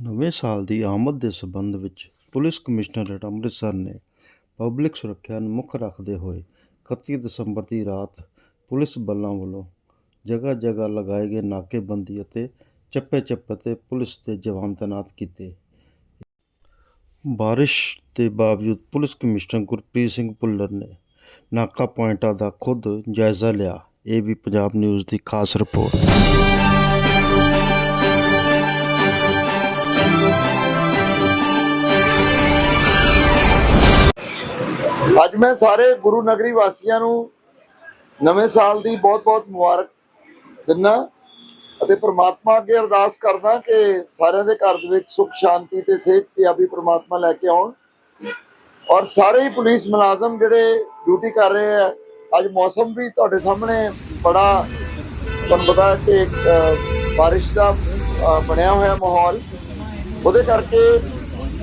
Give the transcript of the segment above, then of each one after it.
ਨਵੇਂ ਸਾਲ ਦੀ ਆਮਦ ਦੇ ਸਬੰਧ ਵਿੱਚ ਪੁਲਿਸ ਕਮਿਸ਼ਨਰੇਟ ਅੰਮ੍ਰਿਤਸਰ ਨੇ ਪਬਲਿਕ ਸੁਰੱਖਿਆ ਨੂੰ ਮੁੱਖ ਰੱਖਦੇ ਹੋਏ 31 ਦਸੰਬਰ ਦੀ ਰਾਤ ਪੁਲਿਸ ਬਲਾਂ ਵੱਲੋਂ ਜਗ੍ਹਾ ਜਗ੍ਹਾ ਲਗਾਏ ਗਏ ਨਾਕੇਬੰਦੀ ਅਤੇ ਚੱਪੇ ਚੱਪੇ 'ਤੇ ਪੁਲਿਸ ਦੇ ਜਵਾਨ ਤੈਨਾਤ ਕੀਤੇ। ਬਾਰਿਸ਼ ਦੇ ਬਾਵਜੂਦ ਪੁਲਿਸ ਕਮਿਸ਼ਨਰ ਗੁਰਪ੍ਰੀਤ ਸਿੰਘ ਭੁੱਲਰ ਨੇ ਨਾਕਾ ਪੁਆਇੰਟਾਂ ਦਾ ਖੁਦ ਜਾਇਜ਼ਾ ਲਿਆ। ਇਹ ਵੀ ਪੰਜਾਬ ਨਿਊਜ਼ ਦੀ ਖਾਸ ਰਿਪੋਰਟ। ਅੱਜ ਮੈਂ ਸਾਰੇ ਗੁਰੂ ਨਗਰੀ ਵਾਸੀਆਂ ਨੂੰ ਨਵੇਂ ਸਾਲ ਦੀ ਬਹੁਤ-ਬਹੁਤ ਮੁਬਾਰਕ ਦਿੰਨਾ ਅਤੇ ਪ੍ਰਮਾਤਮਾ ਅੱਗੇ ਅਰਦਾਸ ਕਰਦਾ ਕਿ ਸਾਰਿਆਂ ਦੇ ਘਰ ਦੇ ਵਿੱਚ ਸੁੱਖ, ਸ਼ਾਂਤੀ ਤੇ ਸਿਹਤ ਯਾਬੀ ਪ੍ਰਮਾਤਮਾ ਲੈ ਕੇ ਆਉਣ। ਔਰ ਸਾਰੇ ਹੀ ਪੁਲਿਸ ਮੁਲਾਜ਼ਮ ਜਿਹੜੇ ਡਿਊਟੀ ਕਰ ਰਹੇ ਆ, ਅੱਜ ਮੌਸਮ ਵੀ ਤੁਹਾਡੇ ਸਾਹਮਣੇ ਬੜਾ ਤੁਹਾਨੂੰ ਪਤਾ ਕਿ ਬਾਰਿਸ਼ ਦਾ ਬਣਿਆ ਹੋਇਆ ਮਾਹੌਲ। ਉਹਦੇ ਕਰਕੇ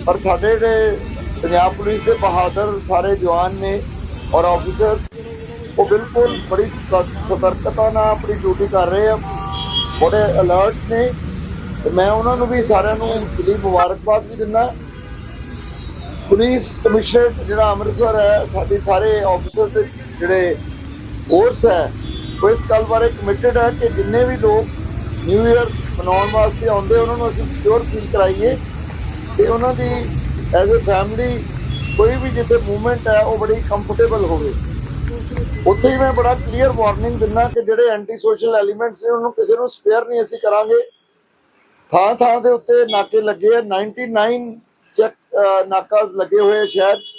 ਪਰ ਸਾਡੇ ਜਿਹੜੇ ਪੰਜਾਬ ਪੁਲਿਸ ਦੇ ਬਹਾਦਰ ਸਾਰੇ ਜਵਾਨ ਨੇ ਔਰ ਆਫੀਸਰਸ ਉਹ ਬਿਲਕੁਲ ਬੜੀ ਸਤਰ- ਸਤਰਕਤਾ ਨਾਲ ਆਪਣੀ ਡਿਊਟੀ ਕਰ ਰਹੇ ਆ। ਬੜੇ ਅਲਰਟ ਨੇ। ਤੇ ਮੈਂ ਉਹਨਾਂ ਨੂੰ ਵੀ ਸਾਰਿਆਂ ਨੂੰ ਦਿਲੀ ਮੁਬਾਰਕਬਾਦ ਵੀ ਦਿੰਦਾ। ਪੁਲਿਸ ਕਮਿਸ਼ਨਰ ਜਿਹੜਾ ਅੰਮ੍ਰਿਤਸਰ ਹੈ, ਸਾਡੇ ਸਾਰੇ ਆਫੀਸਰ ਦੇ ਜਿਹੜੇ ਫੋਰਸ ਹੈ, ਉਹ ਇਸ ਗੱਲ ਬਾਰੇ ਕਮਿਟਡ ਹੈ ਕਿ ਜਿੰਨੇ ਵੀ ਲੋਕ ਨਿਊ ਇਅਰ ਮਨਾਉਣ ਵਾਸਤੇ ਆਉਂਦੇ, ਉਹਨਾਂ ਨੂੰ ਅਸੀਂ ਸਿਕਿਉਰ ਫੀਲ ਕਰਾਈਏ। ਤੇ ਉਹਨਾਂ ਦੀ ਐਜ਼ ਅ ਫੈਮਿਲੀ ਕੋਈ ਵੀ ਜਿੱਥੇ ਮੂਵਮੈਂਟ ਹੈ, ਉਹ ਬੜੀ ਕੰਫਰਟੇਬਲ ਹੋਵੇ। ਉੱਥੇ ਹੀ ਮੈਂ ਬੜਾ ਕਲੀਅਰ ਵਾਰਨਿੰਗ ਦਿੰਦਾ ਕਿ ਜਿਹੜੇ ਐਂਟੀ ਸੋਸ਼ਲ ਐਲੀਮੈਂਟਸ ਨੇ, ਉਹਨੂੰ ਕਿਸੇ ਨੂੰ ਸਪੇਅਰ ਨਹੀਂ ਅਸੀਂ ਕਰਾਂਗੇ। ਥਾਂ ਥਾਂ ਦੇ ਉੱਤੇ ਨਾਕੇ ਲੱਗੇ ਆ 99 ਚੈੱਕ ਨਾਕਾਸ ਲੱਗੇ ਹੋਏ ਸ਼ਹਿਰ 'ਚ।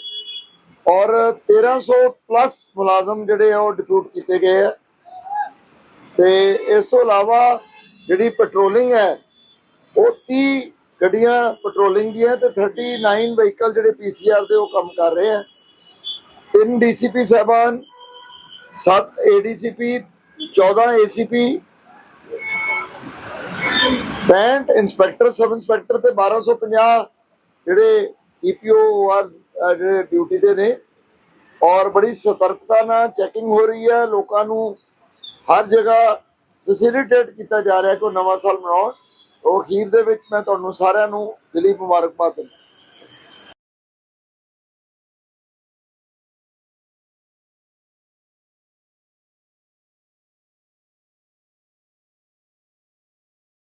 ਔਰ 1300 ਪਲੱਸ ਮੁਲਾਜ਼ਮ ਜਿਹੜੇ ਆ, ਉਹ ਡਿਪਿਊਟ ਕੀਤੇ ਗਏ ਆ। ਤੇ ਇਸ ਤੋਂ ਇਲਾਵਾ ਜਿਹੜੀ ਪੈਟਰੋਲਿੰਗ ਹੈ, ਉਹ 30 ਗੱਡੀਆਂ ਪੈਟਰੋਲਿੰਗ ਦੀਆਂ ਤੇ 39 ਵਹੀਕਲ ਜਿਹੜੇ ਪੀਸੀਆਰ ਦੇ ਉਹ ਕੰਮ ਕਰ ਰਹੇ ਆ ਤਿੰਨ ਡੀਸੀਪੀ ਸਾਹਿਬਾਨ 7 ADCP 14 ACP 65 inspector, sub inspector ਤੇ 1250 ਜਿਹੜੇ ਈਪੀਓ ਆਰਸ ਜਿਹੜੇ ਡਿਊਟੀ ਤੇ ਨੇ। ਔਰ ਬੜੀ ਸਤਰਕਤਾ ਨਾਲ ਚੈਕਿੰਗ ਹੋ ਰਹੀ ਹੈ। ਲੋਕਾਂ ਨੂੰ ਹਰ ਜਗ੍ਹਾ ਫੈਸਿਲਿਟੇਟ ਕੀਤਾ ਜਾ ਰਿਹਾ ਕੋਈ ਨਵਾਂ ਸਾਲ ਮਨਾਉਣ। ਉਹ ਅਖੀਰ ਦੇ ਵਿੱਚ ਮੈਂ ਤੁਹਾਨੂੰ ਸਾਰਿਆਂ ਨੂੰ ਦਿਲੀ ਮੁਬਾਰਕਬਾਦ ਦਿੰਦਾ